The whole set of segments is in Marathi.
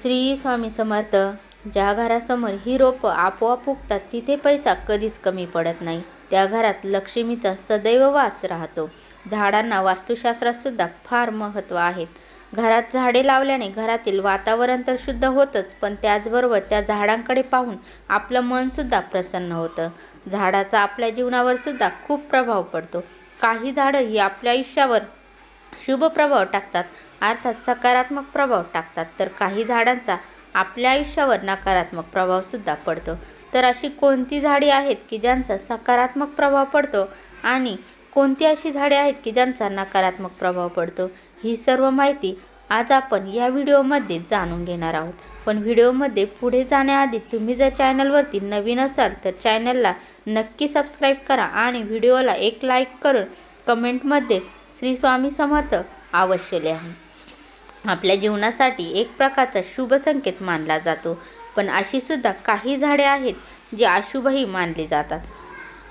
श्री स्वामी समर्थ ज्या घरासमोर ही रोपं आपोआप उगतात तिथे पैसा कधीच कमी पडत नाही. त्या घरात लक्ष्मीचा सदैव वास राहतो. झाडांना वास्तुशास्त्रातसुद्धा फार महत्त्व आहे. घरात झाडे लावल्याने घरातील वातावरण तर शुद्ध होतंच पण त्याचबरोबर त्या झाडांकडे पाहून आपलं मनसुद्धा प्रसन्न होतं. झाडाचा आपल्या जीवनावर सुद्धा खूप प्रभाव पडतो. काही झाडं ही आपल्या आयुष्यावर शुभ प्रभाव टाकतात. अर्थात सकारात्मक प्रभाव टाकतात. तर काही झाडांचा आपल्या आयुष्यावर नकारात्मक प्रभावसुद्धा पडतो. तर अशी कोणती झाडे आहेत की ज्यांचा सकारात्मक प्रभाव पडतो आणि कोणती अशी झाडे आहेत की ज्यांचा नकारात्मक प्रभाव पडतो? ही सर्व माहिती आज आपण या व्हिडिओमध्ये जाणून घेणार आहोत. पण व्हिडिओमध्ये पुढे जाण्याआधी तुम्ही जर चॅनलवरती नवीन असाल तर चॅनलला नक्की सबस्क्राईब करा आणि व्हिडिओला एक लाईक करून कमेंटमध्ये श्री स्वामी समर्थ आवश्यले आहे आपल्या जीवनासाठी एक प्रकारचा शुभ संकेत मानला जातो. पण अशी सुद्धा काही झाडे आहेत जी अशुभही मानली जातात.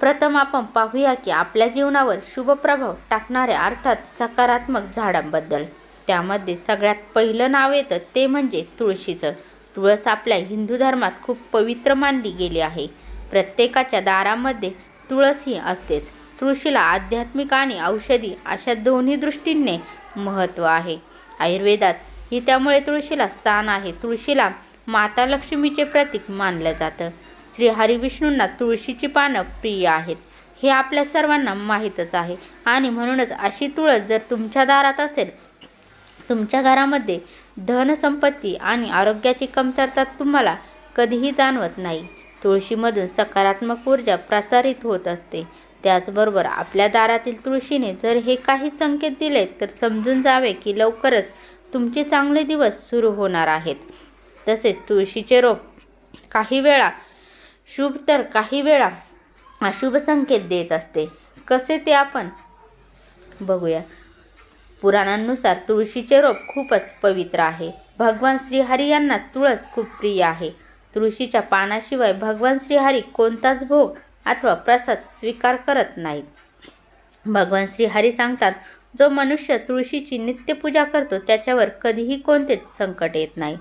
प्रथम आपण पाहूया की आपल्या जीवनावर शुभ प्रभाव टाकणाऱ्या अर्थात सकारात्मक झाडांबद्दल. त्यामध्ये सगळ्यात पहिलं नाव येतं ते म्हणजे तुळशीचं. तुळस आपल्या हिंदू धर्मात खूप पवित्र मानली गेली आहे. प्रत्येकाच्या दारामध्ये तुळस ही असतेच. तुळशीला आध्यात्मिक आणि औषधी अशा दोन्ही दृष्टींनी महत्त्व आहे. आयुर्वेदात ही त्यामुळे तुळशीला स्थान आहे. तुळशीला माता लक्ष्मीचे प्रतीक मानलं जातं. श्री हरिविष्णूंना तुळशीची पानं प्रिय आहेत. हे आपल्या सर्वांना माहीतच आहे. आणि म्हणूनच अशी तुळस जर तुमच्या दारात असेल तुमच्या घरामध्ये धनसंपत्ती आणि आरोग्याची कमतरता तुम्हाला कधीही जाणवत नाही. तुळशीमधून सकारात्मक ऊर्जा प्रसारित होत असते. त्याचबरोबर आपल्या दारातील तुळशीने जर हे काही संकेत दिले तर समजून जावे की लवकरच तुमचे चांगले दिवस सुरू होणार आहेत. तसेच तुळशीचे रोप काही वेळा शुभ तर काही वेळा अशुभ संकेत देत असते. कसे ते आपण बघूया. पुराणांनुसार तुळशीचे रोप खूपच पवित्र आहे. भगवान श्रीहरी यांना तुळस खूप प्रिय आहे. तुळशीच्या पानाशिवाय भगवान श्रीहरी कोणताच भोग अथवा प्रसाद स्वीकार करत नाहीत. भगवान श्रीहरी सांगतात जो मनुष्य तुळशीची नित्यपूजा करतो त्याच्यावर कधीही कोणतेच संकट येत नाही.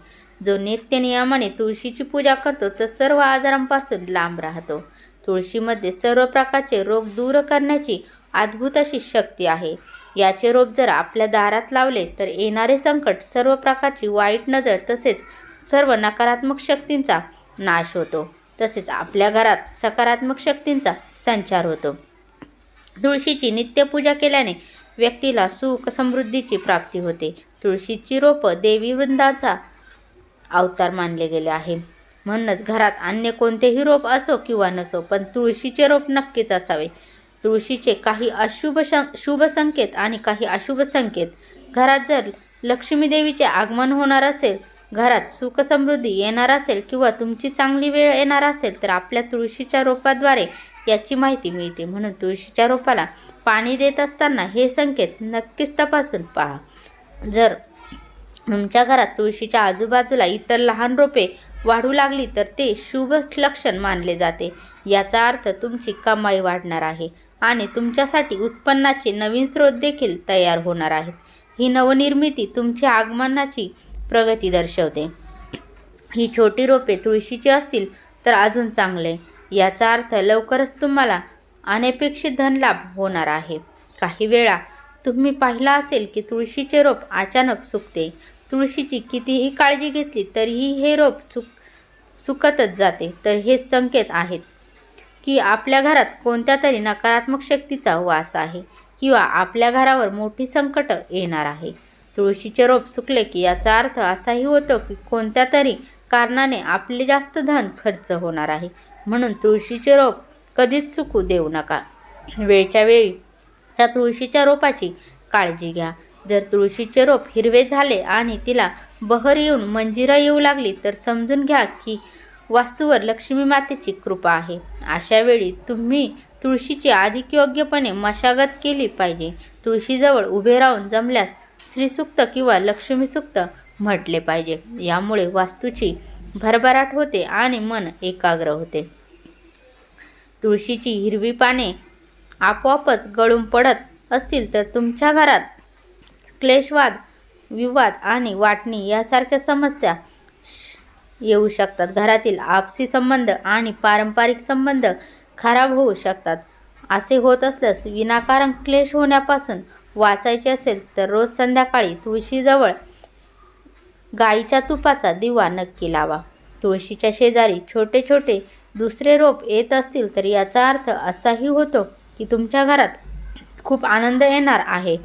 जो नित्य नियमाने तुळशीची पूजा करतो तो सर्व आजारांपासून लांब राहतो. तुळशीमध्ये सर्व प्रकारचे रोग दूर करण्याची अद्भुत अशी शक्ती आहे. याचे रोप जर आपल्या दारात लावले तर येणारे संकट सर्व प्रकारची वाईट नजर तसेच सर्व नकारात्मक शक्तींचा नाश होतो. तसेच आपल्या घरात सकारात्मक शक्तींचा संचार होतो. तुळशीची नित्यपूजा केल्याने व्यक्तीला सुख समृद्धीची प्राप्ती होते. तुळशीची रोपं देवी वृंदाचा अवतार मानले गेले आहे. म्हणूनच घरात अन्य कोणतेही रोप असो किंवा नसो पण तुळशीचे रोप नक्कीच असावे. तुळशीचे काही अशुभ शं शुभ संकेत आणि काही अशुभ संकेत. घरात जर लक्ष्मीदेवीचे आगमन होणार असेल घरात सुख समृद्धी येणार असेल किंवा तुमची चांगली वेळ येणार असेल तर आपल्या तुळशीच्या रोपाद्वारे याची माहिती मिळते. म्हणून तुळशीच्या रोपाला पाणी देत असताना हे संकेत नक्कीच तपासून पहा. जर तुमच्या घरात तुळशीच्या आजूबाजूला इतर लहान रोपे वाढू लागली तर ते शुभ लक्षण मानले जाते. याचा अर्थ तुमची कमाई वाढणार आहे आणि तुमच्यासाठी उत्पन्नाचे नवीन स्रोत देखील तयार होणार आहेत. ही नवनिर्मिती तुमच्या आगमनाची प्रगती दर्शवते. ही छोटी रोपे तुळशीची असतील तर अजून चांगले. याचा अर्थ लवकरच तुम्हाला अनपेक्षित धनलाभ होणार आहे. काही वेळा तुम्ही पाहिला असेल की तुळशीचे रोप अचानक सुकते. तुळशीची कितीही काळजी घेतली तरीही हे रोप चुक सुकतच जाते. तर हे संकेत आहेत की आपल्या घरात कोणत्या तरी नकारात्मक शक्तीचा वास आहे किंवा आपल्या घरावर मोठी संकट येणार आहे. तुळशीचे रोप सुकले की याचा अर्थ असाही होतो की कोणत्या तरी कारणाने आपले जास्त धन खर्च होणार आहे. म्हणून तुळशीचे रोप कधीच सुकू देऊ नका. वेळच्या वेळी त्या तुळशीच्या रोपाची काळजी घ्या. जर तुळशीचे रोप हिरवे झाले आणि तिला बहर येऊन मंजिरा येऊ लागली तर समजून घ्या की वास्तूवर लक्ष्मी मातेची कृपा आहे. अशा वेळी तुम्ही तुळशीची अधिक योग्यपणे मशागत केली पाहिजे. तुळशीजवळ उभे राहून जमल्यास श्रीसुक्त किंवा लक्ष्मीसुक्त म्हटले पाहिजे. यामुळे वास्तूची भरभराट होते आणि मन एकाग्र होते. तुळशीची हिरवी पाने आपोआपच गळून पडत असतील तर तुमच्या घरात क्लेशवाद विवाद आणि वाटणी यासारख्या समस्या येऊ शकतात. घरातील आपसी संबंध आणि पारंपरिक संबंध खराब होऊ शकतात. असे होत असल्यास विनाकारण क्लेश होण्यापासून वाचायचे असेल तर रोज संध्याकाळी तुळशीजवळ गाईच्या तुपाचा दिवा नक्की लावा. तुळशीच्या शेजारी छोटे छोटे दुसरे रोप येत असतील तर याचा अर्थ असाही होतो की तुमच्या घरात खूप आनंद येणार आहे.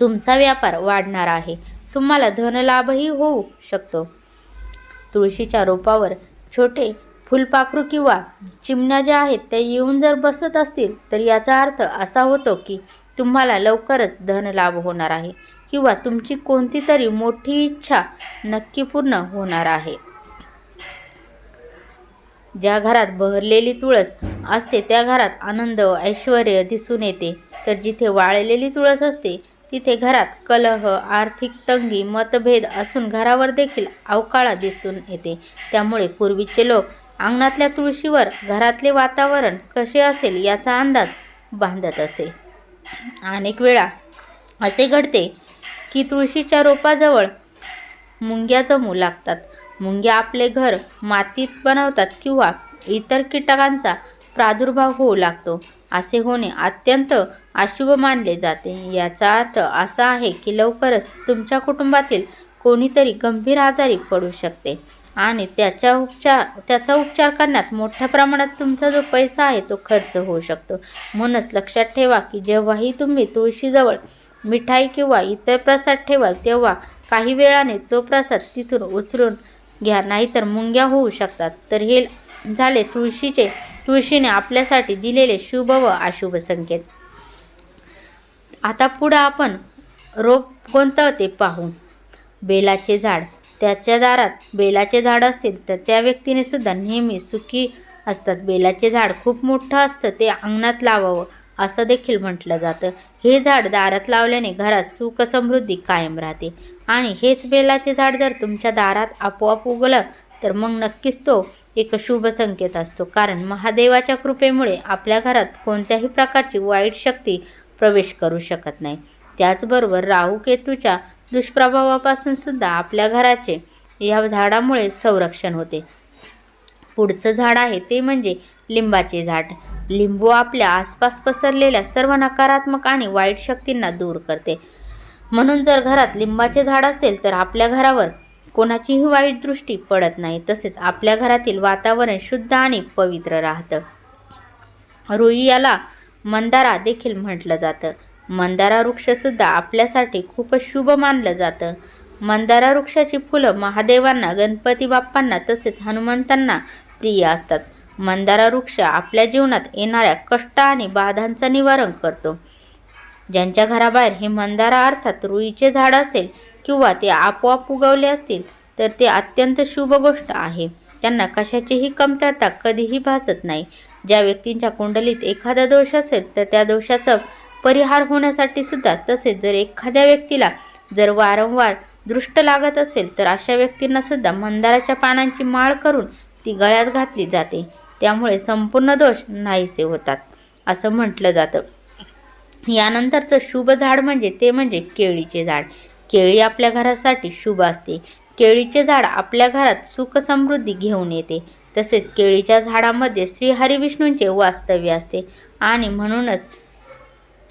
तुमचा व्यापार वाढणार आहे. तुम्हाला धनलाभही होऊ शकतो. तुळशीच्या रोपावर छोटे फुलपाखरू किंवा चिमण्या ज्या आहेत त्या येऊन जर बसत असतील तर याचा अर्थ असा होतो की तुम्हाला लवकरच धनलाभ होणार आहे किंवा तुमची कोणती तरी मोठी इच्छा नक्की पूर्ण होणार आहे. ज्या घरात बहरलेली तुळस असते त्या घरात आनंद ऐश्वर दिसून येते. तर जिथे वाळलेली तुळस असते तिथे घरात कलह आर्थिक तंगी मतभेद असून घरावर देखील अवकाळा दिसून येते. त्यामुळे पूर्वीचे लोक अंगणातल्या तुळशीवर घरातले वातावरण कसे असेल याचा अंदाज बांधत असे. अनेक वेळा असे घडते की तुळशीच्या रोपाजवळ मुंग्या जमू लागतात. मुंग्या आपले घर मातीत बनवतात किंवा इतर कीटकांचा प्रादुर्भाव होऊ लागतो. असे होणे अत्यंत अशुभ मानले जाते. याचा अर्थ असा आहे की लवकरच तुमच्या कुटुंबातील कोणीतरी गंभीर आजारी पडू शकते. आणि त्याच्या उपचार त्याचा उपचार करण्यात मोठ्या प्रमाणात तुमचा जो पैसा आहे तो खर्च होऊ शकतो. म्हणूनच लक्षात ठेवा की जेव्हाही तुम्ही तुळशीजवळ मिठाई किंवा इतर प्रसाद ठेवाल तेव्हा काही वेळाने तो प्रसाद तिथून उचलून घ्या नाहीतर मुंग्या होऊ शकतात. तर हे झाले तुळशीचे तुळशीने आपल्यासाठी दिलेले शुभ व अशुभ संकेत. आता पुढं आपण रोप कोणतं ते पाहू. बेलाचे झाड. त्याच्या दारात बेलाचे झाड असतील तर त्या व्यक्तीने सुद्धा नेहमी सुखी असतात. बेलाचे झाड खूप मोठं असतं ते अंगणात लावावं असं देखील म्हटलं जातं. हे झाड दारात लावल्याने घरात सुख समृद्धी कायम राहते. आणि हेच बेलाचे झाड जर तुमच्या दारात आपोआप उगलं तर मग नक्कीच तो एक शुभ संकेत असतो. कारण महादेवाच्या कृपेमुळे आपल्या घरात कोणत्याही प्रकारची वाईट शक्ती प्रवेश करू शकत नाही. त्याचबरोबर राहू केतूच्या दुष्प्रभावापासून सुद्धा आपल्या घराचे या झाडामुळे संरक्षण होते. पुढचं झाड आहे ते म्हणजे लिंबाचे झाड. लिंबू आपल्या आसपास पसरलेल्या सर्व नकारात्मक आणि वाईट शक्तींना दूर करते. म्हणून जर घरात लिंबाचे झाड असेल तर आपल्या घरावर कोणाचीही वाईट दृष्टी पडत नाही. तसेच आपल्या घरातील वातावरण शुद्ध आणि पवित्र राहतं. रुई याला मंदारा देखील म्हटलं जातं. मंदारा वृक्षसुद्धा आपल्यासाठी खूपच शुभ मानलं जातं. मंदारा वृक्षाची फुलं महादेवांना गणपती बाप्पांना तसेच हनुमंतांना प्रिय असतात. मंदारा वृक्ष आपल्या जीवनात येणाऱ्या कष्ट आणि बाधांचं निवारण करतो. ज्यांच्या घराबाहेर हे मंदारा अर्थात रुईचे झाड असेल किंवा ते आपोआप उगवले असतील तर ते अत्यंत शुभ गोष्ट आहे. त्यांना कशाचीही कमतरता कधीही भासत नाही. ज्या व्यक्तींच्या कुंडलीत एखादा दोष असेल तर त्या दोषाचं परिहार होण्यासाठी सुद्धा तसेच जर एखाद्या व्यक्तीला जर वारंवार दृष्ट लागत असेल तर अशा व्यक्तींना सुद्धा मंदाराच्या पानांची माळ करून ती गळ्यात घातली जाते. त्यामुळे संपूर्ण दोष नाहीसे होतात असं म्हटलं जातं. यानंतरचं शुभ झाड म्हणजे ते म्हणजे केळीचे झाड. केळी आपल्या घरासाठी शुभ असते. केळीचे झाड आपल्या घरात सुख समृद्धी घेऊन येते. तसेच केळीच्या झाडामध्ये श्री हरिविष्णूंचे वास्तव्य असते. आणि म्हणूनच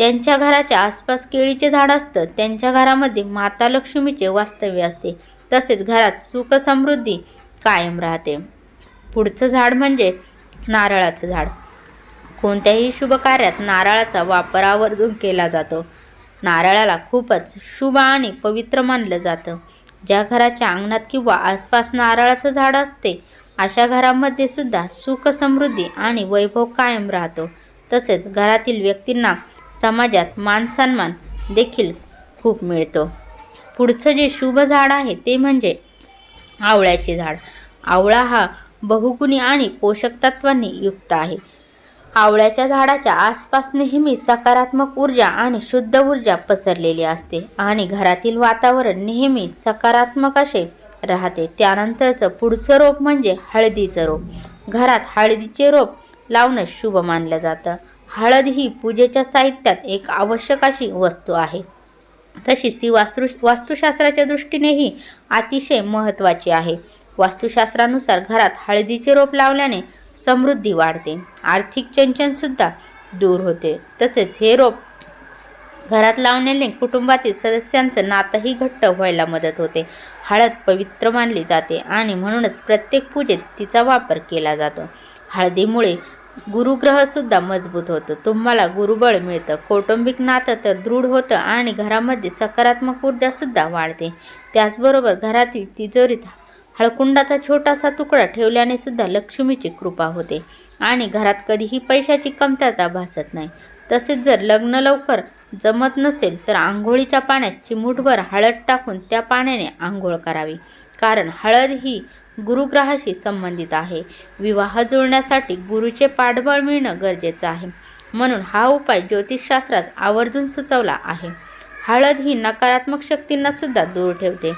त्यांच्या घराच्या आसपास केळीचे झाड असतं त्यांच्या घरामध्ये माता लक्ष्मीचे वास्तव्य असते. तसेच घरात सुख समृद्धी कायम राहते. पुढचं झाड म्हणजे नारळाचं झाड. कोणत्याही शुभ कार्यात नारळाचा वापर आवर्जून केला जातो. नारळाला खूपच शुभ आणि पवित्र मानलं जातं. ज्या घराच्या अंगणात किंवा आसपास नारळाचं झाड असते अशा घरामध्ये सुद्धा सुख समृद्धी आणि वैभव कायम राहतो. तसेच घरातील व्यक्तींना समाजात मानसन्मान देखील खूप मिळतो. पुढचं जे शुभ झाड आहे ते म्हणजे आवळ्याचे झाड. आवळा हा बहुगुणी आणि पोषक तत्वांनी युक्त आहे. आवळ्याच्या झाडाच्या आसपास नेहमी सकारात्मक ऊर्जा आणि शुद्ध ऊर्जा पसरलेली असते आणि घरातील वातावरण नेहमी सकारात्मक असे राहते. त्यानंतरचं पुढचं रोप म्हणजे हळदीचं रोप. घरात हळदीचे रोप लावणं शुभ मानलं जातं. हळद ही पूजेच्या साहित्यात एक आवश्यक अशी वस्तू आहे. तशीच ती वास्तु वास्तुशास्त्राच्या दृष्टीनेही अतिशय महत्त्वाची आहे. वास्तुशास्त्रानुसार घरात हळदीचे रोप लावल्याने समृद्धी वाढते. आर्थिक चंचनसुद्धा दूर होते. तसेच हे रोप घरात लावण्याने कुटुंबातील सदस्यांचं नातंही घट्ट व्हायला मदत होते. हळद पवित्र मानली जाते आणि म्हणूनच प्रत्येक पूजेत तिचा वापर केला जातो. हळदीमुळे गुरुग्रहसुद्धा मजबूत होतं. तुम्हाला गुरुबळ मिळतं. कौटुंबिक नातं तर दृढ होतं आणि घरामध्ये सकारात्मक ऊर्जासुद्धा वाढते. त्याचबरोबर घरातील तिजोरीत हळकुंडाचा छोटासा तुकडा ठेवल्याने सुद्धा लक्ष्मीची कृपा होते आणि घरात कधीही पैशाची कमतरता भासत नाही. तसेच जर लग्न लवकर जमत नसेल तर आंघोळीच्या पाण्यात चिमूटभर हळद टाकून त्या पाण्याने आंघोळ करावी. कारण हळद ही गुरुग्रहाशी संबंधित आहे. विवाह जुळण्यासाठी गुरुचे पाठबळ मिळणं गरजेचं आहे. म्हणून हा उपाय ज्योतिषशास्त्रात आवर्जून सुचवला आहे. हळद ही नकारात्मक शक्तींना सुद्धा दूर ठेवते.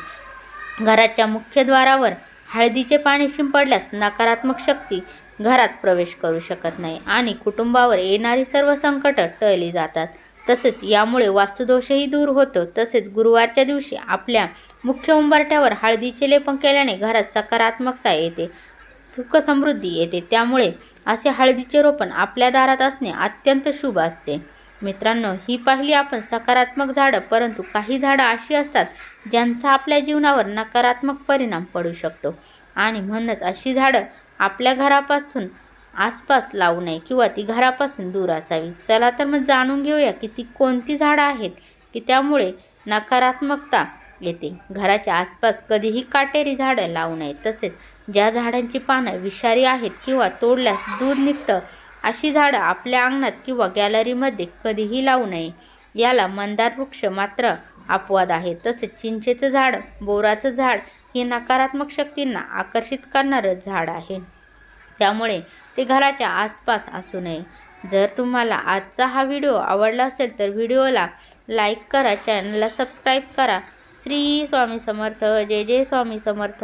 घराच्या मुख्यद्वारावर हळदीचे पाणी शिंपडल्यास नकारात्मक शक्ती घरात प्रवेश करू शकत नाही आणि कुटुंबावर येणारी सर्व संकटं टळली जातात. तसेच यामुळे वास्तुदोषही दूर होतो. तसेच गुरुवारच्या दिवशी आपल्या मुख्य उंबरठ्यावर हळदीचे लेपन केल्याने घरात सकारात्मकता येते सुख समृद्धी येते. त्यामुळे असे हळदीचे रोपण आपल्या दारात असणे अत्यंत शुभ असते. मित्रांनो ही पाहिली आपण सकारात्मक झाडं परंतु काही झाडं अशी असतात ज्यांचा आपल्या जीवनावर नकारात्मक परिणाम पडू शकतो. आणि म्हणूनच अशी झाडं आपल्या घरापासून आसपास लावू नये किंवा ती घरापासून दूर असावी. चला तर मग जाणून घेऊया की ती कोणती झाडं आहेत की त्यामुळे नकारात्मकता येते. घराच्या आसपास कधीही काटेरी झाडं लावू नये. तसेच ज्या झाडांची पानं विषारी आहेत किंवा तोडल्यास दूध निघतं अशी झाडं आपल्या अंगणात किंवा गॅलरीमध्ये कधीही लावू नये. याला मंदार वृक्ष मात्र अपवाद आहे. तसेच चिंचेचं झाड बोराचं झाड हे नकारात्मक शक्तींना आकर्षित करणारं झाड आहे. त्यामुळे ते घराच्या आसपास असू नये. जर तुम्हाला आजचा हा व्हिडिओ आवडला असेल तर व्हिडिओला लाईक करा चॅनलला सबस्क्राईब करा. श्री स्वामी समर्थ जय जय स्वामी समर्थ.